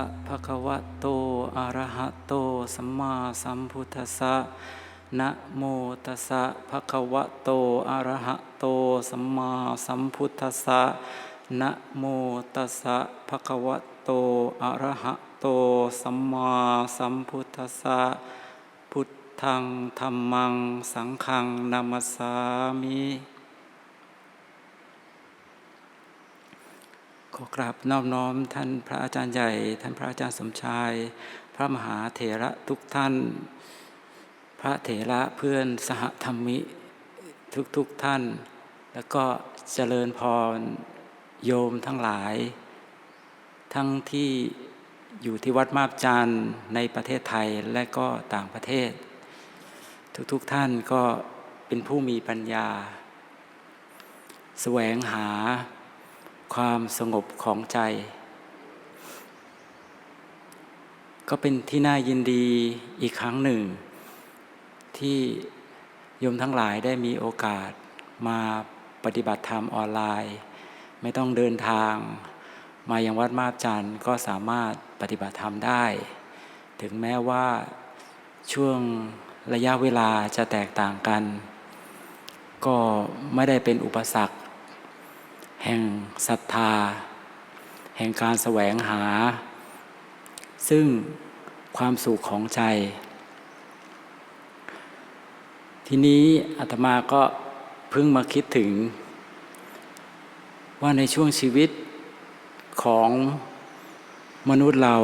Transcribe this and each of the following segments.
ะภะคะวะโตอะระหะโตสัมมาสัมพุทธัสสะนะโมตัสสะภะคะวะโตอะระหะโตสัมมาสัมพุทธัสสะนะโมตัสสะภะคะวะโตอะระหะโตสัมมาสัมพุทธัสสะพุทธังธัมมังสังฆังนามัสสามิ ขอกราบนอบน้อมท่านพระอาจารย์ใหญ่ ท่านพระอาจารย์สมชาย พระมหาเถระทุกท่าน พระเถระเพื่อนสหธรรมิทุกทุกท่าน แล้วก็เจริญพรโยมทั้งหลาย ทั้งที่อยู่ที่วัดมาบจันทร์ในประเทศไทยและก็ต่างประเทศ ทุกๆทท่านก็เป็นผู้มีปัญญา แสวงหา ความสงบของใจ ก็เป็นที่น่ายินดีอีกครั้งหนึ่ง ที่โยมทั้งหลายได้มีโอกาสมาปฏิบัติธรรมออนไลน์ ไม่ต้องเดินทาง มายังวัดมาบจันทร์ก็สามารถปฏิบัติธรรมได้ ถึงแม้ว่าช่วงระยะเวลาจะแตกต่างกัน ก็ไม่ได้เป็นอุปสรรค แห่งศรัทธา แห่งการแสวงหา ซึ่งความสุขของใจ ทีนี้อาตมาก็เพิ่งมาคิดถึง ว่าในช่วงชีวิตของมนุษย์เรา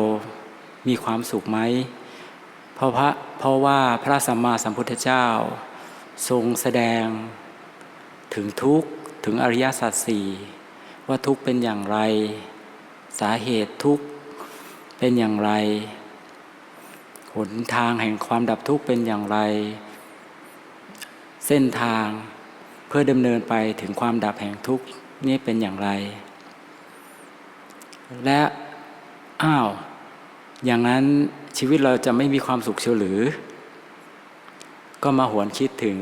มีความสุขไหม เพราะพระเพราะว่าพระสัมมาสัมพุทธเจ้า ทรงแสดงถึงทุกข์ ถึงอริยสัจสี่ว่าทุกข์เป็นอย่างไร สาเหตุทุกข์เป็นอย่างไร หนทางแห่งความดับทุกข์เป็นอย่างไร เส้นทางเพื่อดำเนินไปถึงความดับแห่งทุกข์นี่เป็นอย่างไร และอ้าว อย่างนั้นชีวิตเราจะไม่มีความสุขเชียวหรือ ก็มาหวนคิดถึง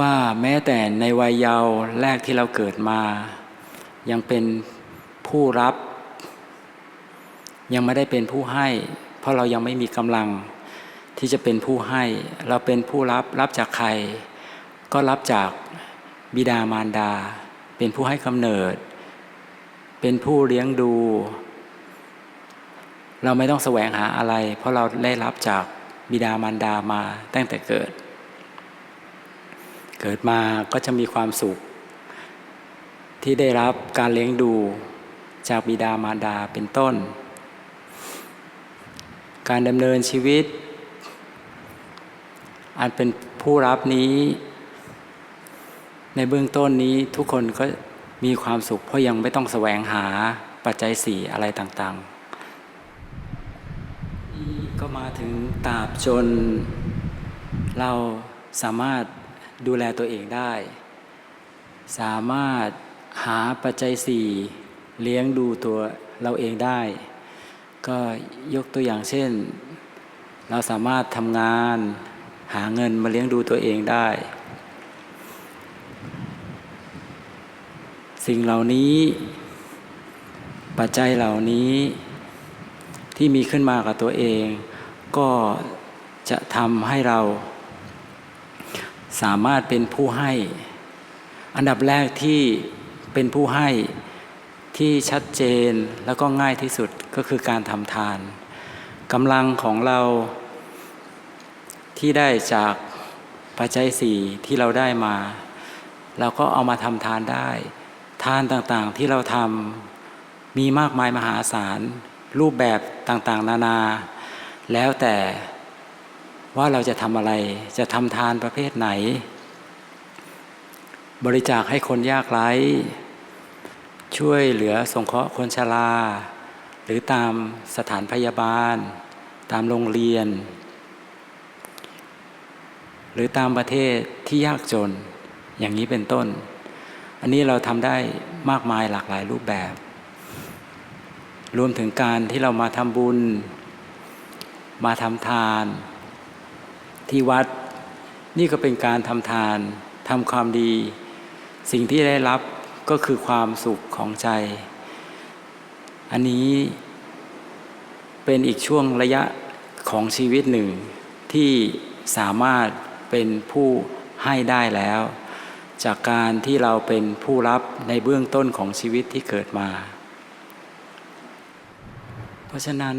ว่าแม้แต่ในวัยเยาว์แรกที่เราเกิดมา ยังเป็นผู้รับ ยังไม่ได้เป็นผู้ให้ เพราะเรายังไม่มีกำลังที่จะเป็นผู้ให้ เราเป็นผู้รับรับจากใคร ก็รับจากบิดามารดา เป็นผู้ให้กำเนิด เป็นผู้เลี้ยงดู เราไม่ต้องแสวงหาอะไร เพราะเราได้รับจากบิดามารดามาตั้งแต่เกิด เกิดมาก็จะมีความสุข ที่ได้รับการเลี้ยงดูจากบิดามารดาเป็นต้น การดำเนินชีวิต อันเป็นผู้รับนี้ ในเบื้องต้นนี้ทุกคนก็มีความสุข เพราะยังไม่ต้องแสวงหาปัจจัยสี่อะไรต่างๆ ก็มาถึงตราบจนเราสามารถ ดูแลตัวเองได้ สามารถหาปัจจัยสี่เลี้ยงดูตัวเราเองได้ ก็ยกตัวอย่างเช่น เราสามารถทำงานหาเงินมาเลี้ยงดูตัวเองได้ สิ่งเหล่านี้ปัจจัยเหล่านี้ที่มีขึ้นมากับตัวเอง ก็จะทำให้เรา สามารถเป็นผู้ให้ อันดับแรกที่เป็นผู้ให้ที่ชัดเจนแล้วก็ง่ายที่สุดก็คือการทำทานกำลังของเราที่ได้จากปัจจัยสี่ที่เราได้มา เราก็เอามาทำทานได้ ทานต่างๆที่เราทำมีมากมายมหาศาล รูปแบบต่างๆ นานา แล้วแต่ ว่าเราจะทำอะไรจะทำทานประเภทไหน บริจาคให้คนยากไร้ ช่วยเหลือสงเคราะห์คนชรา หรือตามสถานพยาบาล ตามโรงเรียน หรือตามประเทศที่ยากจน อย่างนี้เป็นต้น อันนี้เราทำได้มากมายหลากหลายรูปแบบ รวมถึงการที่เรามาทำบุญ มาทำทาน ที่วัด นี่ก็เป็นการทำทานทำความดี สิ่งที่ได้รับก็คือความสุขของใจ อันนี้เป็นอีกช่วงระยะของชีวิตหนึ่ง ที่สามารถเป็นผู้ให้ได้แล้ว จากการที่เราเป็นผู้รับในเบื้องต้นของชีวิตที่เกิดมา เพราะฉะนั้น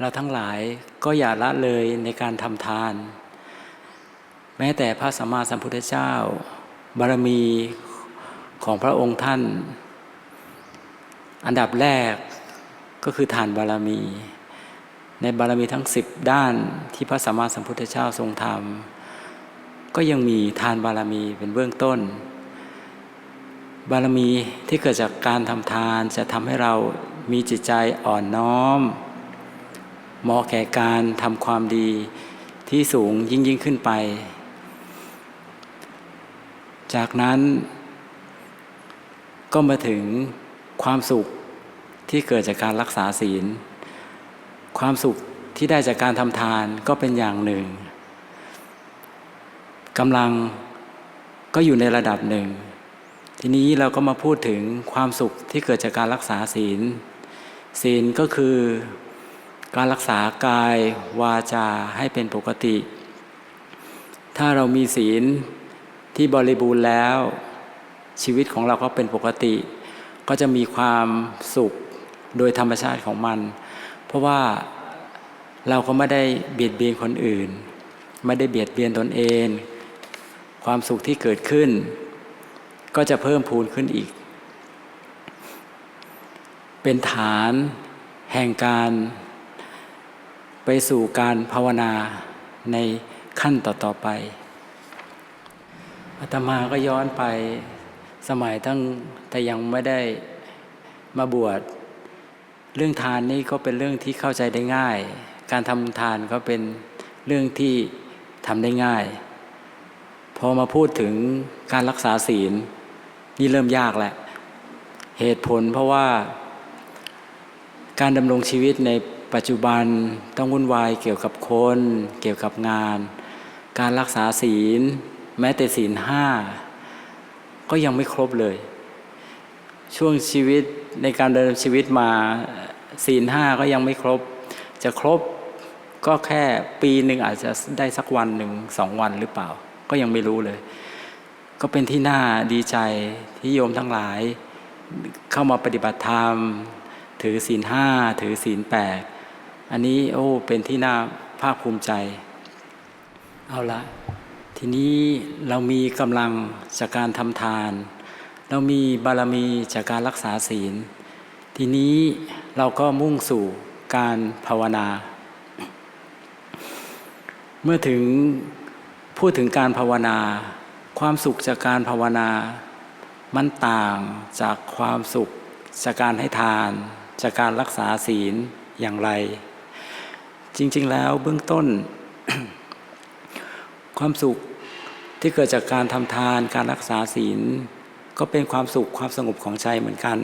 เราทั้งหลายก็อย่าละเลยในการทำทาน แม้แต่พระสัมมาสัมพุทธเจ้า บารมีของพระองค์ท่าน อันดับแรกก็คือทานบารมี ในบารมีทั้งสิบด้านที่พระสัมมาสัมพุทธเจ้าทรงทำก็ยังมีทานบารมีเป็นเบื้องต้น บารมีที่เกิดจากการทำทานจะทำให้เรามีจิตใจอ่อนน้อม เหมาะแก่การทำความดีที่สูงยิ่งยิ่งขึ้นไป จากนั้นก็มาถึงความสุขที่เกิดจากการรักษาศีล ความสุขที่ได้จากการทำทานก็เป็นอย่างหนึ่งกำลังก็อยู่ในระดับหนึ่ง ทีนี้เราก็มาพูดถึงความสุขที่เกิดจากการรักษาศีล ศีลก็คือ การรักษากายวาจาให้เป็นปกติ ถ้าเรามีศีลที่บริบูรณ์แล้ว ชีวิตของเราก็เป็นปกติ ก็จะมีความสุขโดยธรรมชาติของมัน เพราะว่าเราก็ไม่ได้เบียดเบียนคนอื่น ไม่ได้เบียดเบียนตนเอง ความสุขที่เกิดขึ้น ก็จะเพิ่มพูนขึ้นอีก เป็นฐานแห่งการ ไปสู่การภาวนาในขั้นต่อๆไปอาตมาก็ย้อนไปสมัยตั้งแต่ยังไม่ได้มาบวชเรื่องทานนี่ก็เป็นเรื่องที่เข้าใจได้ง่าย การทำทานก็เป็นเรื่องที่ทำได้ง่าย พอมาพูดถึงการรักษาศีล นี่เริ่มยากแหละ เหตุผลเพราะว่าการดำรงชีวิตใน ปัจจุบันต้องวุ่นวายเกี่ยวกับคน เกี่ยวกับงาน การรักษาศีล แม้แต่ศีลห้าก็ยังไม่ครบเลย ช่วงชีวิตในการดำเนินชีวิตมาศีลห้าก็ยังไม่ครบ จะครบก็แค่ปีหนึ่งอาจจะได้สักวันหนึ่งสองวันหรือเปล่า ก็ยังไม่รู้เลย ก็เป็นที่น่าดีใจที่โยมทั้งหลาย เข้ามาปฏิบัติธรรม ถือศีลห้าถือศีลแปด อันนี้โอ้เป็นที่น่าภาคภูมิใจ เอาละทีนี้เรามีกำลังจากการทำทาน เรามีบารมีจากการรักษาศีล ทีนี้เราก็มุ่งสู่การภาวนา เมื่อถึงพูดถึงการภาวนา ความสุขจากการภาวนา มันต่างจากความสุขจากการให้ทาน จากการรักษาศีลอย่างไร จริง ๆ แล้วเบื้องต้น ความสุขที่เกิดจากการทำทานการรักษาศีล ก็เป็นความสุขความสงบของใจเหมือนกัน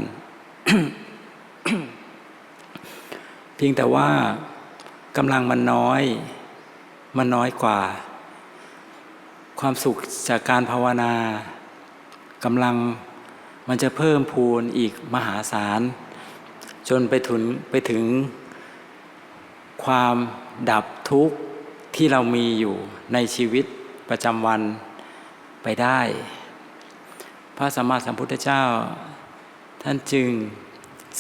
เพียงแต่ว่ากำลังมันน้อย มันน้อยกว่า ความสุขจากการภาวนากำลังมันจะเพิ่มพูนอีกมหาศาล จนไปถึงไปถึง ความดับทุกข์ที่เรามีอยู่ในชีวิตประจำวันไปได้ พระสัมมาสัมพุทธเจ้า ท่านจึง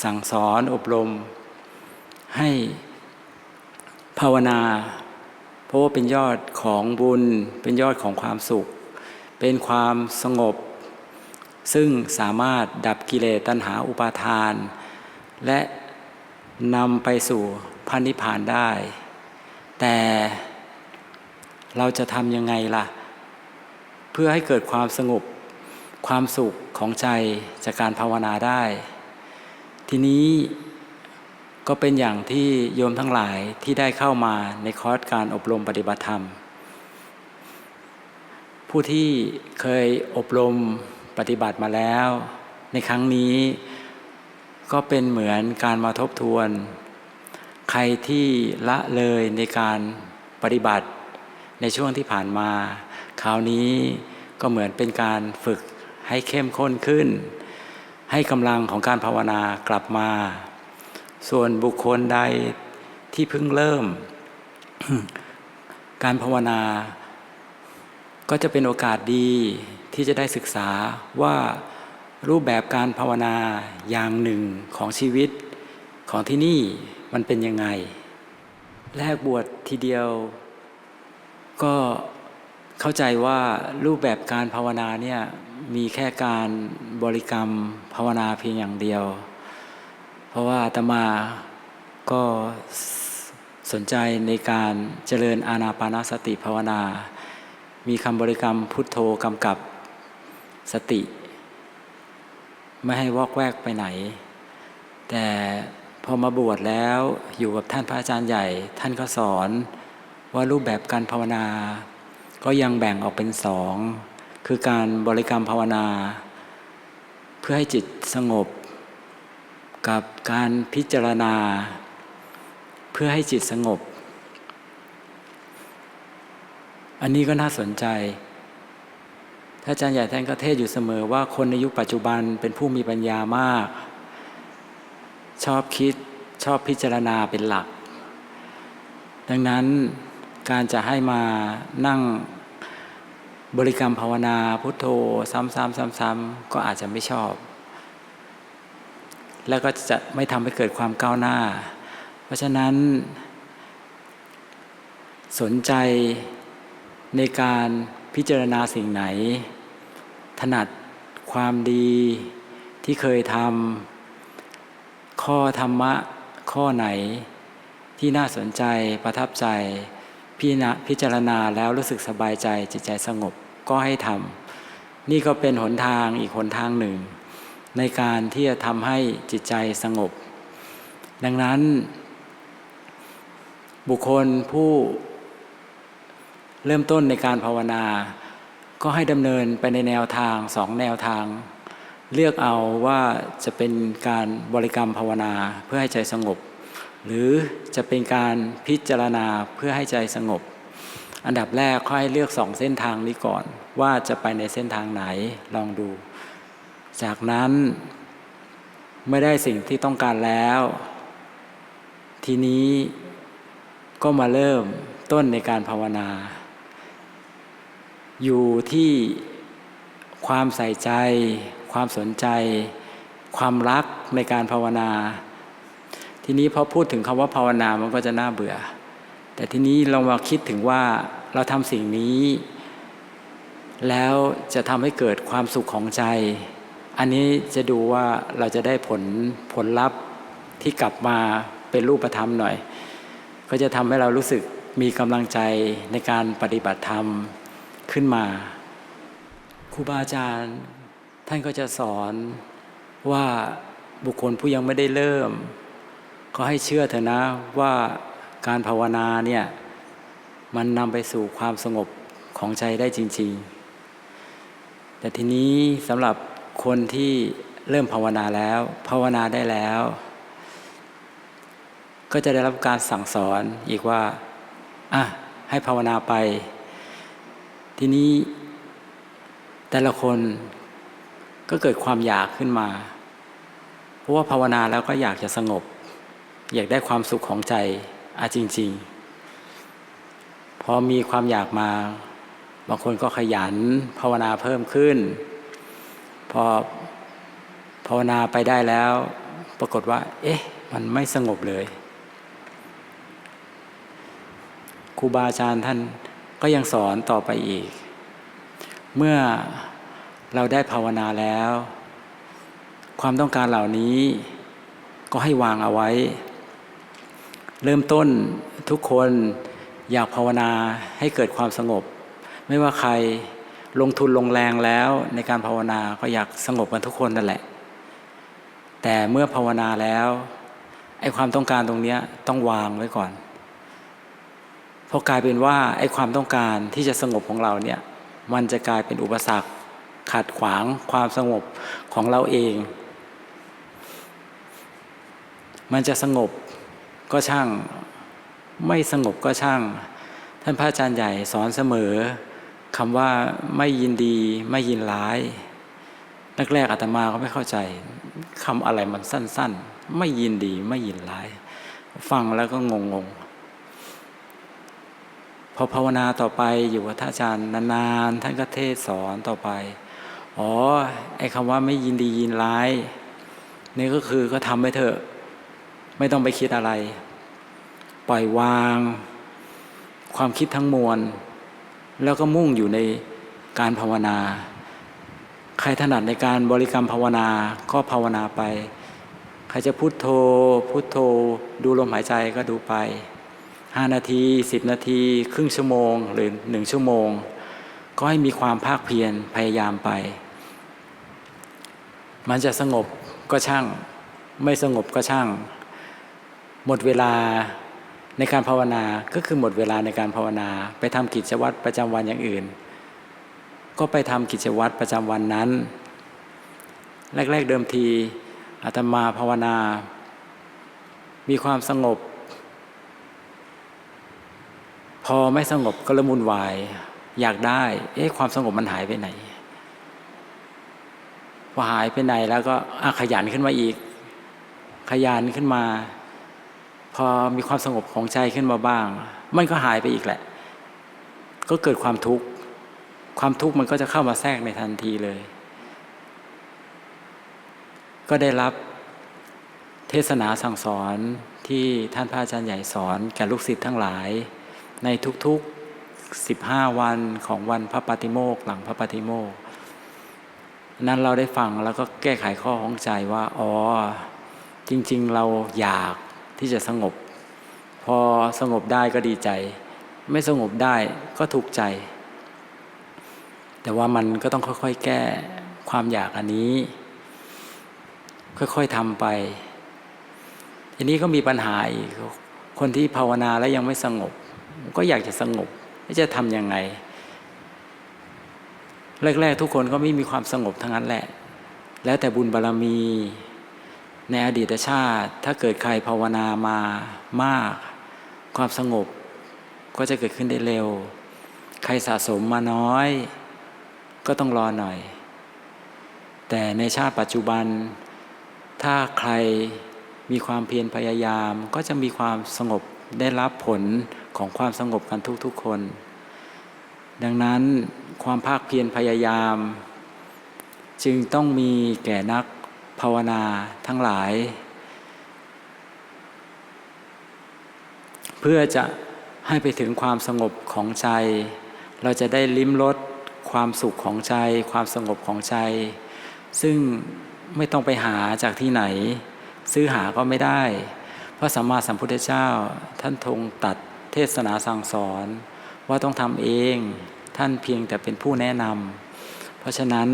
สั่งสอนอบรม ให้ภาวนา เพราะว่าเป็นยอดของบุญ เป็นยอดของความสุข เป็นความสงบ ซึ่งสามารถดับกิเลสตัณหาอุปาทาน และนำไปสู่ พระนิพพานได้ แต่เราจะทำยังไงล่ะ เพื่อให้เกิดความสงบความสุขของใจจากการภาวนาได้ ทีนี้ก็เป็นอย่างที่โยมทั้งหลายที่ได้เข้ามาในคอร์สการอบรมปฏิบัติธรรม ผู้ที่เคยอบรมปฏิบัติมาแล้ว ในครั้งนี้ก็เป็นเหมือนการมาทบทวน ใครที่ละเลยในการปฏิบัติในช่วงที่ผ่านมา คราวนี้ก็เหมือนเป็นการฝึกให้เข้มข้นขึ้น ให้กำลังของการภาวนากลับมา ส่วนบุคคลใดที่เพิ่งเริ่ม การภาวนา ก็จะเป็นโอกาสดีที่จะได้ศึกษาว่ารูปแบบการภาวนาอย่างหนึ่งของชีวิตของที่นี่ มันเป็นยังไง แรกบวชทีเดียว ก็เข้าใจว่ารูปแบบการภาวนาเนี่ยมีแค่การบริกรรมภาวนาเพียงอย่างเดียว เพราะว่าตมาก็สนใจในการเจริญอานาปานาสติภาวนา มีคำบริกรรมพุทโธกำกับสติ ไม่ให้วอกแวกไปไหน แต่ พอมาบวชแล้วอยู่กับท่านพระอาจารย์ใหญ่ ท่านก็สอนว่ารูปแบบการภาวนา ก็ยังแบ่งออกเป็นสองคือการบริกรรมภาวนา เพื่อให้จิตสงบ กับการพิจารณา เพื่อให้จิตสงบ อันนี้ก็น่าสนใจท่านอาจารย์ใหญ่ท่านก็เทศอยู่เสมอว่าคนในยุคปัจจุบันเป็นผู้มีปัญญามาก ชอบคิดชอบพิจารณาเป็นหลัก ดังนั้นการจะให้มานั่งบริกรรมภาวนาพุทโธ ซ้ำๆซ้ำๆก็อาจจะไม่ชอบ แล้วก็จะไม่ทำให้เกิดความก้าวหน้า เพราะฉะนั้น สนใจในการพิจารณาสิ่งไหน ถนัดความดีที่เคยทำ ข้อธรรมะข้อไหนที่น่าสนใจประทับใจพิจารณาพิจารณาแล้วรู้สึกสบายใจจิตใจสงบก็ให้ทำนี่ก็เป็นหนทางอีกหนทางหนึ่ง ในการที่จะทำให้จิตใจสงบ ดังนั้น บุคคลผู้เริ่มต้นในการภาวนา ก็ให้ดำเนินไปในแนวทางสองแนวทาง เลือกเอาว่าจะเป็นการบริกรรมภาวนาเพื่อให้ใจสงบ หรือจะเป็นการพิจารณาเพื่อให้ใจสงบ อันดับแรกค่อยเลือกสองเส้นทางนี้ก่อน ว่าจะไปในเส้นทางไหนลองดู จากนั้นเมื่อได้สิ่งที่ต้องการแล้ว ทีนี้ก็มาเริ่มต้นในการภาวนา อยู่ที่ความใส่ใจ ความสนใจ ความรักในการภาวนา ทีนี้พอพูดถึงคำว่าภาวนามันก็จะน่าเบื่อ แต่ทีนี้เรามาคิดถึงว่าเราทำสิ่งนี้ แล้วจะทำให้เกิดความสุขของใจ อันนี้จะดูว่าเราจะได้ผลผลลัพธ์ที่กลับมาเป็นรูปธรรมหน่อย ก็จะทำให้เรารู้สึกมีกำลังใจในการปฏิบัติธรรมขึ้นมาครูบาอาจารย์ ท่านก็จะสอนว่าบุคคลผู้ยังไม่ได้เริ่ม ก็ให้เชื่อเถอะนะว่าการภาวนาเนี่ยมันนำไปสู่ความสงบของใจได้จริง ๆ แต่ทีนี้สำหรับคนที่เริ่มภาวนาแล้ว ภาวนาได้แล้ว ก็จะได้รับการสั่งสอนอีกว่าอะให้ภาวนาไป ทีนี้แต่ละคน ก็เกิดความอยากขึ้นมา เพราะว่าภาวนาแล้วก็อยากจะสงบ อยากได้ความสุขของใจอาจริง ๆ พอมีความอยากมา บางคนก็ขยันภาวนาเพิ่มขึ้น พอภาวนาไปได้แล้ว ปรากฏว่า เอ๊ะ มันไม่สงบเลยครูบาอาจารย์ท่านก็ยังสอนต่อไปอีก เมื่อ เราได้ภาวนาแล้ว ความต้องการเหล่านี้ก็ให้วางเอาไว้ เริ่มต้นทุกคนอยากภาวนาให้เกิดความสงบ ไม่ว่าใครลงทุนลงแรงแล้วในการภาวนาก็อยากสงบกันทุกคนนั่นแหละ แต่เมื่อภาวนาแล้วไอ้ความต้องการตรงนี้ต้องวางไว้ก่อนเพราะกลายเป็นว่าไอ้ความต้องการที่จะสงบของเราเนี่ยมันจะกลายเป็นอุปสรรค ขัดขวางความสงบของเราเอง มันจะสงบก็ช่าง ไม่สงบก็ช่าง ท่านพระอาจารย์ใหญ่สอนเสมอคำว่าไม่ยินดีไม่ยินร้ายแรกๆอาตมาก็ไม่เข้าใจคำอะไรมันสั้น ๆ ไม่ยินดีไม่ยินร้าย ฟังแล้วก็งงๆพอภาวนาต่อไปอยู่กับท่านอาจารย์นานๆ ท่านก็เทศสอนต่อไป อ๋อ ไอ้คำว่าไม่ยินดียินร้าย นี่ก็คือก็ทำไปเถอะ ไม่ต้องไปคิดอะไร ปล่อยวาง ความคิดทั้งมวล แล้วก็มุ่งอยู่ในการภาวนา ใครถนัดในการบริกรรมภาวนาก็ภาวนาไป ใครจะพุโทโธ พุโทโธ ดูลมหายใจก็ดูไปห้านาทีสิบนาที ครึ่งชั่วโมง หรือหนึ่งชั่วโมง ก็ให้มีความภาคเพียรพยายามไป มันจะสงบก็ช่าง ไม่สงบก็ช่าง หมดเวลาในการภาวนาก็คือหมดเวลาในการภาวนา ไปทำกิจวัตรประจำวันอย่างอื่น ก็ไปทำกิจวัตรประจำวันนั้น แรก ๆ เดิมทีอาตมาภาวนา มีความสงบ พอไม่สงบก็ละมุนวาย อยากได้ เอ๊ะความสงบมันหายไปไหน พอหายไปไหนแล้วก็อขยันขึ้นมาอีก ขยันขึ้นมา พอมีความสงบของใจขึ้นมาบ้าง มันก็หายไปอีกแหละ ก็เกิดความทุกข์ความทุกข์มันก็จะเข้ามาแทรกในทันทีเลย ก็ได้รับเทศนาสั่งสอนที่ท่านพระอาจารย์ใหญ่สอนแก่ลูกศิษย์ทั้งหลาย ในทุกๆ 15 วันของวันพระปฏิโมกข์หลังพระปฏิโมกข์ นั้นเราได้ฟังแล้วก็แก้ไขข้อของใจว่า อ๋อ จริง ๆ เราอยากที่จะสงบ พอสงบได้ก็ดีใจ ไม่สงบได้ก็ทุกข์ใจ แต่ว่ามันก็ต้องค่อยๆ แก้ความอยากอันนี้ ค่อยๆทำไปทีนี้ก็มีปัญหาอีกคนที่ภาวนาแล้วยังไม่สงบ ก็อยากจะสงบจะทำยังไง แรก ๆ ทุกคนก็ไม่มีความสงบทั้งนั้นแหละ แล้วแต่บุญบารรมี ในอดีตชาติ ถ้าเกิดใครภาวนามามาก ความสงบก็จะเกิดขึ้นได้เร็ว ใครสะสมมาน้อย ก็ต้องรอหน่อย แต่ในชาติปัจจุบัน ถ้าใครมีความเพียรพยายาม ก็จะมีความสงบได้รับผลของความสงบกันทุกๆคน ดังนั้น ความภาคเพียรพยายาม จึงต้องมีแก่นักภาวนาทั้งหลาย เพื่อจะให้ไปถึงความสงบของใจ เราจะได้ลิ้มรสความสุขของใจ ความสงบของใจ ซึ่งไม่ต้องไปหาจากที่ไหน ซื้อหาก็ไม่ได้ เพราะสัมมาสัมพุทธเจ้าท่านทรงตัดเทศนาสั่งสอนว่าต้องทำเอง ท่านเพียงแต่เป็นผู้แนะนำ เพราะฉะนั้น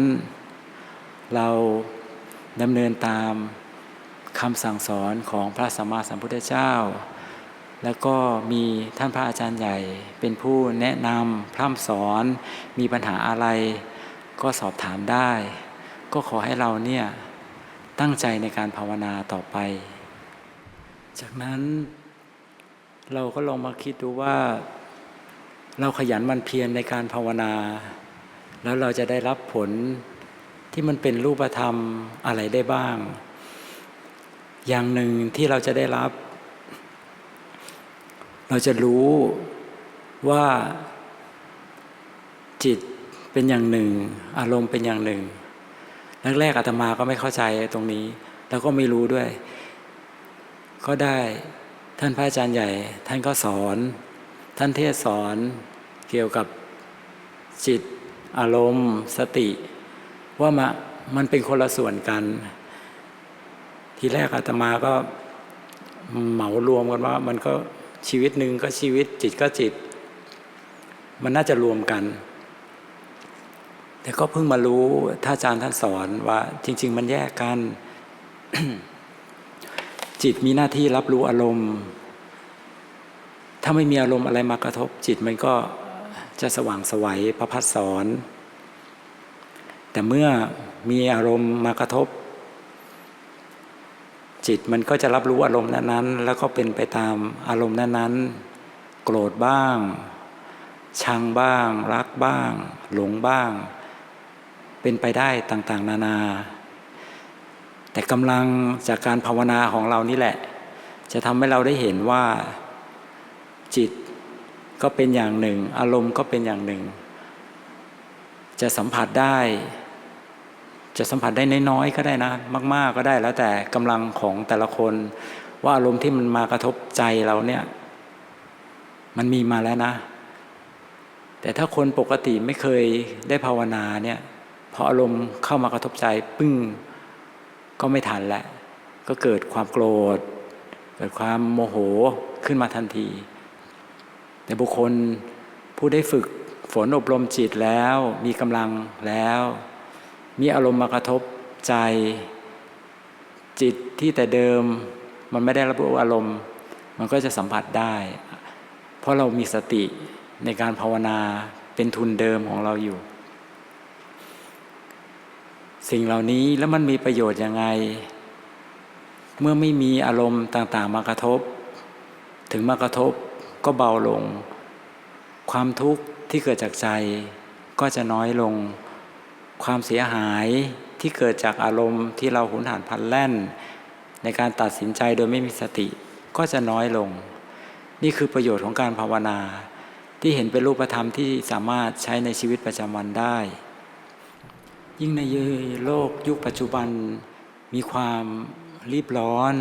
เราดำเนินตามคำสั่งสอนของพระสัมมาสัมพุทธเจ้า แล้วก็มีท่านพระอาจารย์ใหญ่ เป็นผู้แนะนำพร่ำสอน มีปัญหาอะไร ก็สอบถามได้ ก็ขอให้เราเนี่ยตั้งใจในการภาวนาต่อไป จากนั้นเราก็ลองมาคิดดูว่า เราขยันมันเพียรในการภาวนา แล้วเราจะได้รับผลที่มันเป็นรูปธรรมอะไรได้บ้าง อย่างหนึ่งที่เราจะได้รับ เราจะรู้ว่าจิตเป็นอย่างหนึ่ง อารมณ์เป็นอย่างหนึ่งแรกๆอาตมาก็ไม่เข้าใจตรงนี้ แล้วก็ไม่รู้ด้วย ก็ได้ท่านพระอาจารย์ใหญ่ ท่านก็สอน ท่านเทศสอน เกี่ยวกับจิตอารมณ์สติ ว่ามามันเป็นคนละส่วนกัน ทีแรกอาตมาก็เหมารวมกันว่า มันก็ชีวิตหนึ่งก็ชีวิตจิตก็จิต มันน่าจะรวมกัน แต่ก็เพิ่งมารู้ท่านอาจารย์ท่านสอนว่า จริง ๆ มันแยกกัน จิตมีหน้าที่รับรู้อารมณ์ ถ้าไม่มีอารมณ์อะไรมากระทบ จิตมันก็ จะสว่างสวัยประพัดสอน แต่เมื่อมีอารมณ์มากระทบ จิตมันก็จะรับรู้อารมณ์นั้นๆ แล้วก็เป็นไปตามอารมณ์นั้นๆ โกรธบ้าง ชังบ้าง รักบ้าง หลงบ้าง เป็นไปได้ต่างๆ นานา แต่กำลังจากการภาวนาของเรานี่แหละ จะทำให้เราได้เห็นว่าจิต ก็เป็นอย่างหนึ่ง อารมณ์ก็เป็นอย่างหนึ่ง จะสัมผัสได้ จะสัมผัสได้น้อยๆก็ได้นะ มาก ๆก็ได้แล้วแต่กำลังของแต่ละคน ว่าอารมณ์ที่มันมากระทบใจเราเนี่ย มันมีมาแล้วนะ แต่ถ้าคนปกติไม่เคยได้ภาวนาเนี่ยพออารมณ์เข้ามากระทบใจปึ้งก็ไม่ทันแล้วก็เกิดความโกรธ เกิดความโมโหขึ้นมาทันที แต่บุคคลผู้ได้ฝึกฝนอบรมจิตแล้วมีกำลังแล้ว มีอารมณ์มากระทบใจ จิตที่แต่เดิมมันไม่ได้รับรู้อารมณ์ มันก็จะสัมผัสได้ เพราะเรามีสติในการภาวนาเป็นทุนเดิมของเราอยู่ สิ่งเหล่านี้แล้วมันมีประโยชน์ยังไง เมื่อไม่มีอารมณ์ต่าง ๆ มากระทบ ถึงมากระทบ ก็เบาลง ความทุกข์ที่เกิดจากใจ ก็จะน้อยลง ความเสียหายที่เกิดจากอารมณ์ที่เราหุนหันพันแล่น ในการตัดสินใจโดยไม่มีสติ ก็จะน้อยลง นี่คือประโยชน์ของการภาวนา ที่เห็นเป็นรูปธรรมที่สามารถใช้ในชีวิตประจำวันได้ ยิ่งในโลกยุคปัจจุบันมีความรีบร้อน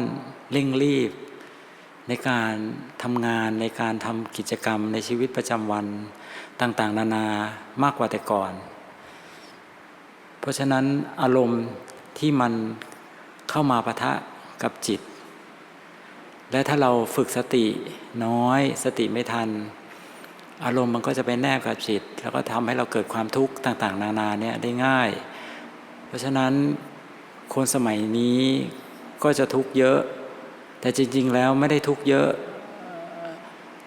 เร่งรีบ ในการทำงานในการทำกิจกรรมในชีวิตประจำวันต่างๆ นานามากกว่าแต่ก่อน เพราะฉะนั้นอารมณ์ที่มันเข้ามาปะทะกับจิต และถ้าเราฝึกสติน้อยสติไม่ทัน อารมณ์มันก็จะไปแนบกับจิต แล้วก็ทำให้เราเกิดความทุกข์ต่าง ๆ นานาเนี่ยได้ง่าย เพราะฉะนั้นคนสมัยนี้ก็จะทุกข์เยอะ แต่จริง ๆ แล้วไม่ได้ทุกเยอะ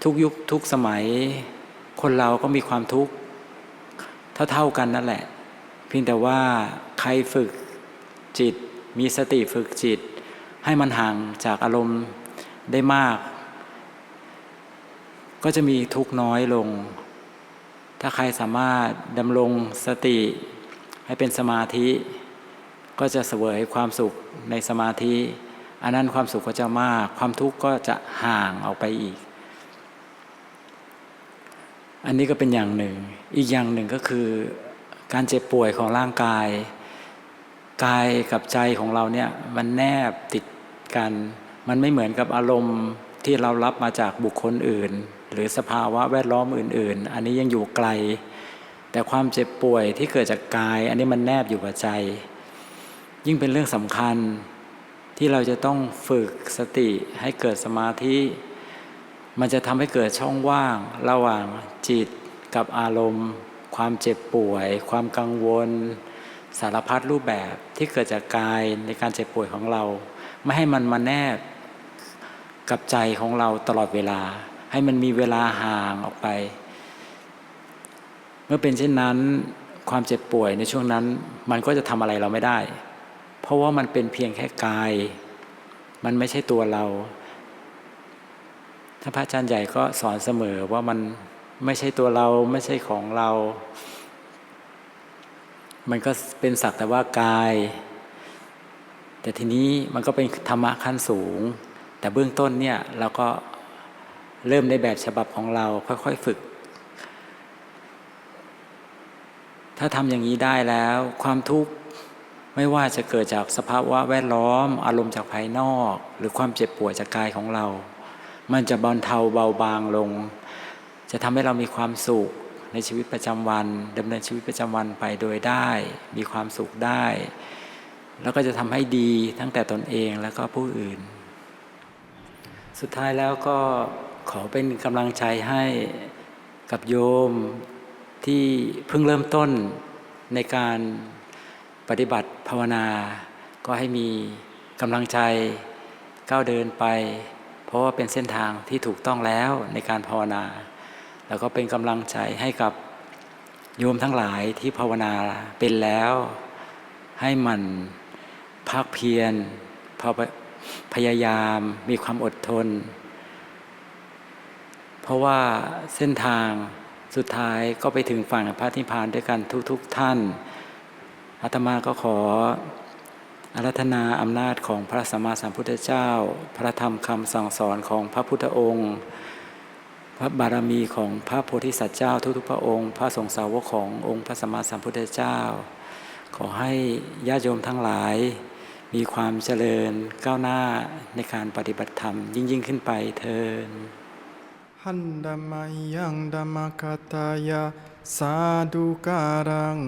ทุกยุคทุกสมัย คนเราก็มีความทุกข์เท่าๆกันนั่นแหละ เพียงแต่ว่าใครฝึกจิต มีสติฝึกจิต ให้มันห่างจากอารมณ์ได้มาก ก็จะมีทุกน้อยลง ถ้าใครสามารถดำรงสติ ให้เป็นสมาธิ ก็จะเสวยความสุขในสมาธิ อันนั้นความสุขก็จะมาก ความทุกข์ก็จะห่างออกไปอีก อันนี้ก็เป็นอย่างหนึ่ง อีกอย่างหนึ่งก็คือ การเจ็บป่วยของร่างกาย กายกับใจของเราเนี่ยมันแนบติดกัน มันไม่เหมือนกับอารมณ์ที่เรารับมาจากบุคคลอื่น หรือสภาวะแวดล้อมอื่น ๆ อันนี้ยังอยู่ไกล แต่ความเจ็บป่วยที่เกิดจากกาย อันนี้มันแนบอยู่กับใจ ยิ่งเป็นเรื่องสำคัญ ที่เราจะต้องฝึกสติให้เกิดสมาธิ มันจะทำให้เกิดช่องว่างระหว่างจิตกับอารมณ์ ความเจ็บป่วย ความกังวล สารพัดรูปแบบที่เกิดจากกายในการเจ็บป่วยของเรา ไม่ให้มันมาแนบกับใจของเราตลอดเวลา ให้มันมีเวลาห่างออกไป เมื่อเป็นเช่นนั้นความเจ็บป่วยในช่วงนั้น มันก็จะทำอะไรเราไม่ได้ ราะว่ามันเป็นเพียงแค่กาย มันไม่ใช่ตัวเรา ถ้าพระอาจารย์ใหญ่ก็สอนเสมอว่ามันไม่ใช่ตัวเราไม่ใช่ของเรา มันก็เป็นสักแต่ว่ากาย แต่ทีนี้มันก็เป็นธรรมะขั้นสูง แต่เบื้องต้นเนี่ยเราก็เริ่มในแบบฉบับของเราค่อยๆฝึก ถ้าทำอย่างนี้ได้แล้ว ความทุกข์ ไม่ว่าจะเกิดจากสภาวะแวดล้อม อารมณ์จากภายนอก หรือความเจ็บป่วยจากกายของเรา มันจะบรรเทาเบาบางลง จะทำให้เรามีความสุขในชีวิตประจำวันดำเนินชีวิตประจำวันไปโดยได้ มีความสุขได้ แล้วก็จะทำให้ดีทั้งแต่ตนเองแล้วก็ผู้อื่น สุดท้ายแล้วก็ขอเป็นกำลังใจให้กับโยมที่เพิ่งเริ่มต้นในการ ปฏิบัติภาวนา ก็ให้มีกำลังใจก้าวเดินไป เพราะว่าเป็นเส้นทางที่ถูกต้องแล้วในการภาวนา แล้วก็เป็นกำลังใจให้กับโยมทั้งหลายที่ภาวนาเป็นแล้ว ให้มันภาคเพียรพยายามมีความอดทน เพราะว่าเส้นทางสุดท้ายก็ไปถึงฝั่งพระนิพพานด้วยกันทุกๆทท่าน อาตมาก็ขออารัธนาอำนาจของพระสัมมาสัมพุทธเจ้า พระธรรมคำสั่งสอนของพระพุทธองค์ พระบารมีของพระโพธิสัตว์เจ้าทุกๆพระองค์ พระสงฆ์สาวกขององค์พระสัมมาสัมพุทธเจ้า ขอให้ญาติโยมทั้งหลาย มีความเจริญก้าวหน้าในการปฏิบัติธรรมยิ่งยิ่งขึ้นไปเทินหันดามยังดามคาตายา สาธุการัง